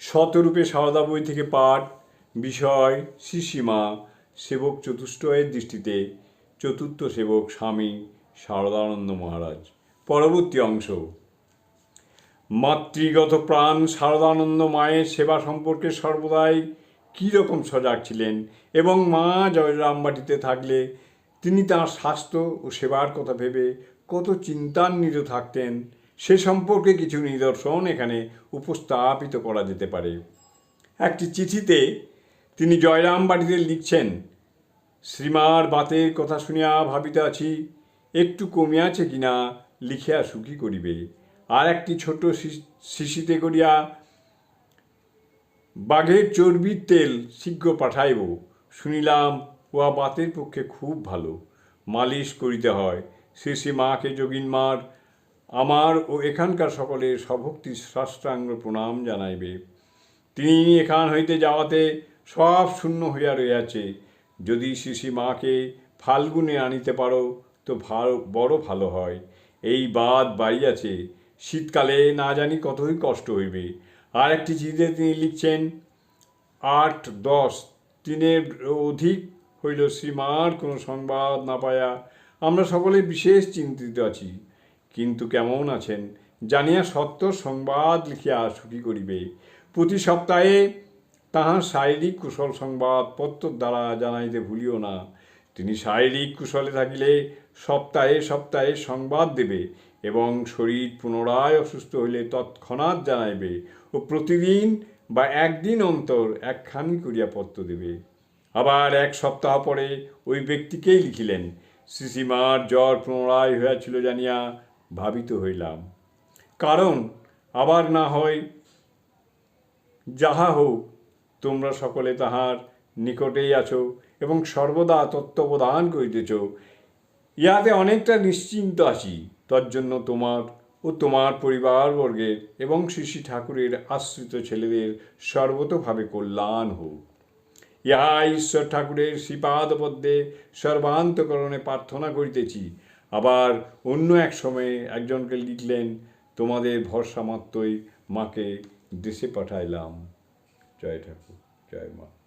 শতরূপে সারদা বই থেকে পাঠ, বিষয়, শিশিমা, সেবক চতুষ্টয়ের দৃষ্টিতে চতুর্থ সেবক স্বামী শারদানন্দ মহারাজ। পরবর্তী অংশ। মাতৃগত প্রাণ শারদানন্দ মায়ের সেবা সম্পর্কে সর্বদাই কী রকম সজাগ ছিলেন এবং মা জয়রামবাটিতে থাকলে তিনি তাঁর স্বাস্থ্য ও সেবার কথা ভেবে কত চিন্তান্বিত থাকতেন সে সম্পর্কে কিছু নিদর্শন এখানে উপস্থাপিত করা যেতে পারে। একটি চিঠিতে তিনি জয়রাম বাড়িতে লিখছেন, শ্রীমার বাতের কথা শুনিয়া ভাবিতে আছি একটু কমিয়াছে কিনা লিখিয়া সুখী করিবে। আর একটি ছোট শিশিতে করিয়া বাঘের চর্বির তেল শীঘ্র পাঠাইব। শুনিলাম, উহা বাতের পক্ষে খুব ভালো। মালিশ করিতে হয়। শ্রী শ্রী মাকে যোগিন মার আমার ও এখানকার সকলের সভক্তি সাষ্টাঙ্গ প্রণাম জানাইবে। তিনি এখান হইতে যাওয়াতে সব শূন্য হইয়া রইয়াছে যদি শিশি মাকে ফাল্গুনে আনিতে পারো, তো ভালো, বড় ভালো হয়। এই বাদ বাড়িয়াছে। শীতকালে না জানি কতই কষ্ট হইবে। আর একটি চিঠিতে তিনি লিখছেন, আট দশ দিনের অধিক হইল শ্রীমার কোনো সংবাদ না পায়া আমরা সকলে বিশেষ চিন্তিত আছি। কিন্তু কেমন আছেন? জানিয়া সত্য সংবাদ লিখিয়া সুখী করিবে। প্রতি সপ্তাহে তাহার শারীরিক কুশল সংবাদ পত্র দ্বারা জানাইতে ভুলিও না। তিনি শারীরিক কুশলে থাকিলে সপ্তাহে সপ্তাহে সংবাদ দেবে এবং শরীর পুনরায় অসুস্থ হইলে তৎক্ষণাৎ জানাইবে ও প্রতিদিন বা একদিন অন্তর একখানি করিয়া পত্র দেবে। আবার এক সপ্তাহ পরে ওই ব্যক্তিকেই লিখিলেন শ্রীসীমার জ্বর পুনরায় হইয়াছিল জানিয়া ভাবিত হইলাম। কারণ আবার না হয় যাহা হোক তোমরা সকলে তাহার নিকটেই আছো এবং সর্বদা তত্ত্বপ্রদান করিতেছ। ইহাতে অনেকটা নিশ্চিন্ত আছি। তজ্জন্য তোমার ও তোমার পরিবারবর্গের এবং শ্রী ঠাকুরের আশ্রিত ছেলেদের সর্বতোভাবে কল্যাণ হোক। ইহা ঈশ্বর ঠাকুরের শ্রীপাদপদ্মে সর্বান্তকরণে প্রার্থনা করিতেছি। আবার অন্য এক সময়ে একজনকে লিখলেন, তোমাদের ভরসা মাত্রই মাকে দেশে পাঠাইলাম। জয় ঠাকুর, জয় মা